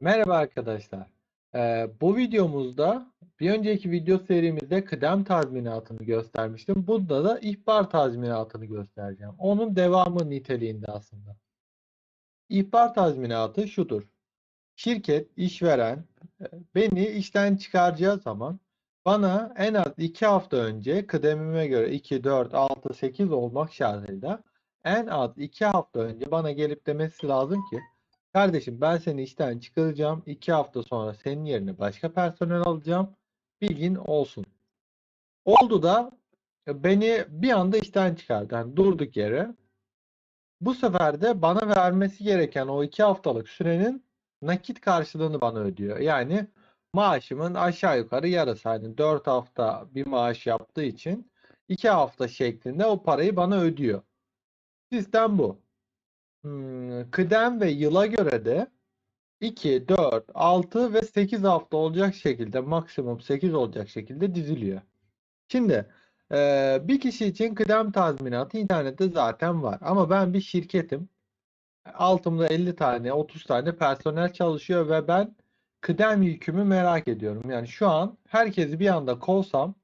Merhaba arkadaşlar. Ee, bu videomuzda bir önceki video serimizde kıdem tazminatını göstermiştim. Bunda da ihbar tazminatını göstereceğim. Onun devamı niteliğinde aslında. İhbar tazminatı şudur. Şirket, işveren beni işten çıkaracağı zaman bana en az 2 hafta önce kıdemime göre 2, 4, 6, 8 olmak şartıyla en az 2 hafta önce bana gelip demesi lazım ki Kardeşim ben seni işten çıkaracağım. İki hafta sonra senin yerine başka personel alacağım. Bilgin olsun. Oldu da e, beni bir anda işten çıkardı. Yani durduk yere. Bu sefer de bana vermesi gereken o iki haftalık sürenin nakit karşılığını bana ödüyor. Yani maaşımın aşağı yukarı yarısı. Hani 4 hafta bir maaş yaptığı için 2 hafta şeklinde o parayı bana ödüyor. Sistem bu. Hmm, kıdem ve yıla göre de 2, 4, 6 ve 8 hafta olacak şekilde maksimum 8 olacak şekilde diziliyor. Şimdi e, bir kişi için kıdem tazminatı internette zaten var. Ama ben bir şirketim. Altımda 50 tane 30 tane personel çalışıyor ve ben kıdem yükümü merak ediyorum. Yani şu an herkesi bir anda kovsam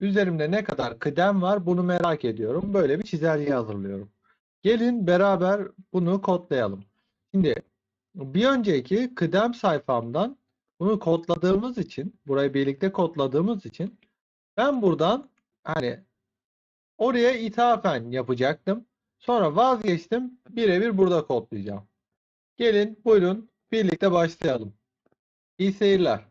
üzerimde ne kadar kıdem var bunu merak ediyorum. Böyle bir çizelge hazırlıyorum. Gelin beraber bunu kodlayalım. Şimdi bir önceki kıdem sayfamdan bunu kodladığımız için, burayı birlikte kodladığımız için ben buradan hani oraya ithafen yapacaktım. Sonra vazgeçtim. Birebir burada kodlayacağım. Gelin buyurun birlikte başlayalım. İyi seyirler.